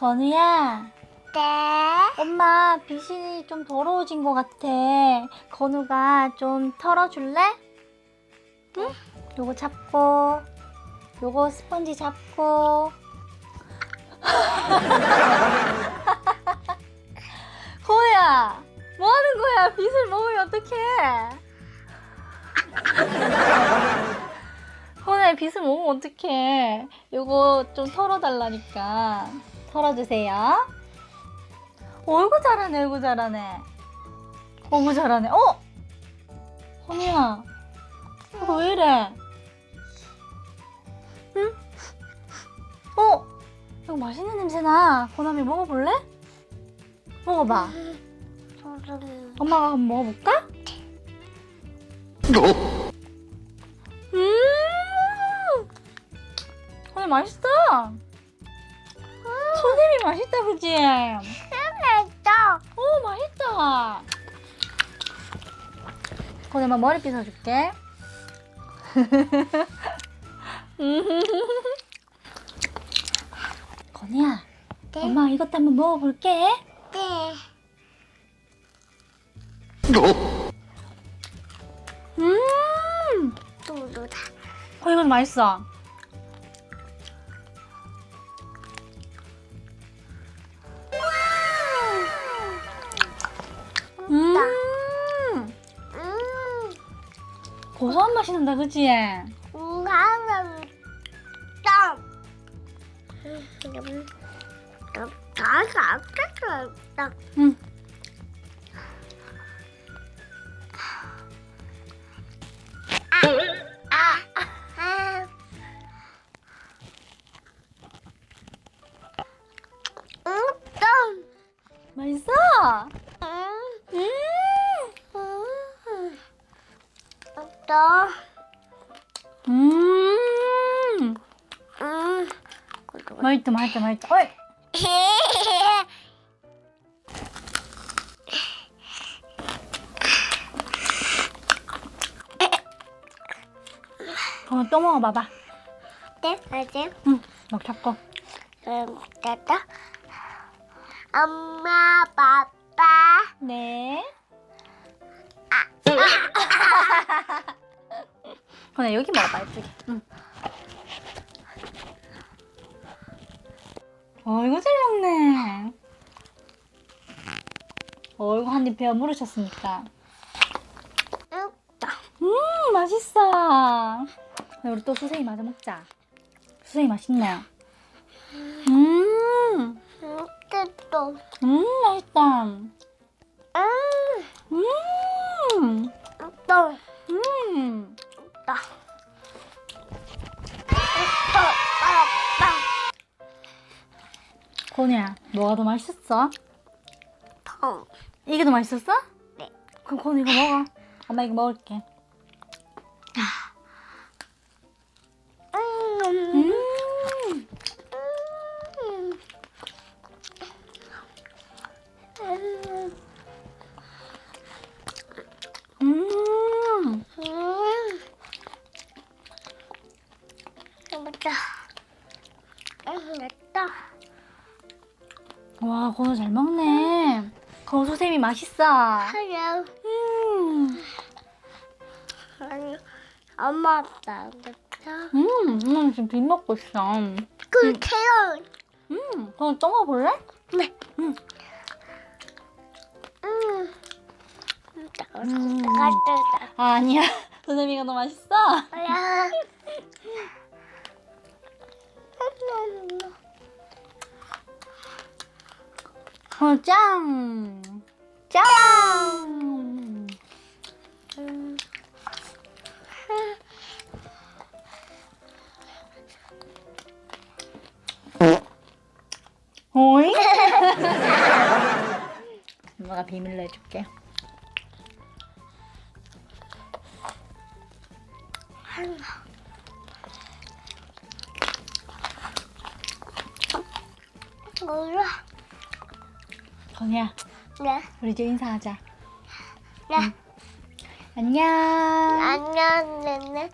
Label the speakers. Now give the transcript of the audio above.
Speaker 1: 건우야,
Speaker 2: 네.
Speaker 1: 엄마 빗이 좀 더러워진 것 같아. 건우가 좀 털어줄래? 응? 요거 잡고, 요거 스펀지 잡고. 건우야, 뭐 하는 거야? 빗을 먹으면 어떡해? 건우야, 빗을 먹으면 어떡해? 요거 좀 털어달라니까. 털어주세요. 어이구 잘하네 어이구 잘하네 어이구 잘하네 어? 허미야 이거 왜 이래 응? 어? 이거 맛있는 냄새나 고남이 먹어볼래? 먹어봐. 엄마가 한번 먹어볼까? 음 오늘 맛있어 맛있다 그지?
Speaker 2: 맛있다.
Speaker 1: 오 맛있다. 건우 엄마 머리 빗어줄게. 건우야,
Speaker 2: 네.
Speaker 1: 엄마 이것도 한번 먹어볼게.
Speaker 2: 네.
Speaker 1: 음,
Speaker 2: 또르다.
Speaker 1: 어 이건 맛있어. 고소한 맛이 난다, 그지?
Speaker 2: 음. 나는 땀. 음.
Speaker 1: 응.
Speaker 2: 아. 아. 음. 땀.
Speaker 1: 맛있어. 맛있다, 맛있다, 맛있다. 어이. 어, 또 먹어봐봐.
Speaker 2: 네, 맞아요.
Speaker 1: 응, 막 잡고.
Speaker 2: 음, 됐다. 엄마, 아빠.
Speaker 1: 네. 그래, 여기 먹어봐, 이쪽에. 응. 어이구, 잘 먹네. 어이구, 한입 베어 물으셨으니까.
Speaker 2: 응,
Speaker 1: 음, 맛있어. 네, 우리 또 수세이 마저 먹자. 수세이 맛있네. 음,
Speaker 2: 응, 됐어.
Speaker 1: 음, 맛있다.
Speaker 2: 음,
Speaker 1: 음,
Speaker 2: 또,
Speaker 1: 음.
Speaker 2: 또. 또,
Speaker 1: 건우야, 뭐가 더 맛있었어?
Speaker 2: 또.
Speaker 1: 이게 더 맛있었어?
Speaker 2: 네.
Speaker 1: 그럼 건우 이거 먹어. 엄마 이거 먹을게.
Speaker 2: 음,
Speaker 1: 음,
Speaker 2: 음. 음,
Speaker 1: 음.
Speaker 2: 음. 음, 됐다.
Speaker 1: 와, 건우 잘 먹네. 건우 소세미 맛있어.
Speaker 2: 하려.
Speaker 1: 음,
Speaker 2: 아니, 엄마 아빠 됐다.
Speaker 1: 음, 음, 지금 빗 먹고 있어.
Speaker 2: 그 캐런.
Speaker 1: 음, 건우 또 먹어볼래?
Speaker 2: 네.
Speaker 1: 음.
Speaker 2: 음.
Speaker 1: 음.
Speaker 2: 갔다.
Speaker 1: 아, 아니야. 소세미가 더 맛있어?
Speaker 2: 야.
Speaker 1: 어, 짱! 짱!
Speaker 2: 음.
Speaker 1: 오이? 엄마가 비밀로 해줄게.
Speaker 2: 몰라.
Speaker 1: 건우야,
Speaker 2: 네.
Speaker 1: 우리 이제 인사하자.
Speaker 2: 네.
Speaker 1: 안녕.
Speaker 2: 안녕, 네네. 따뜻.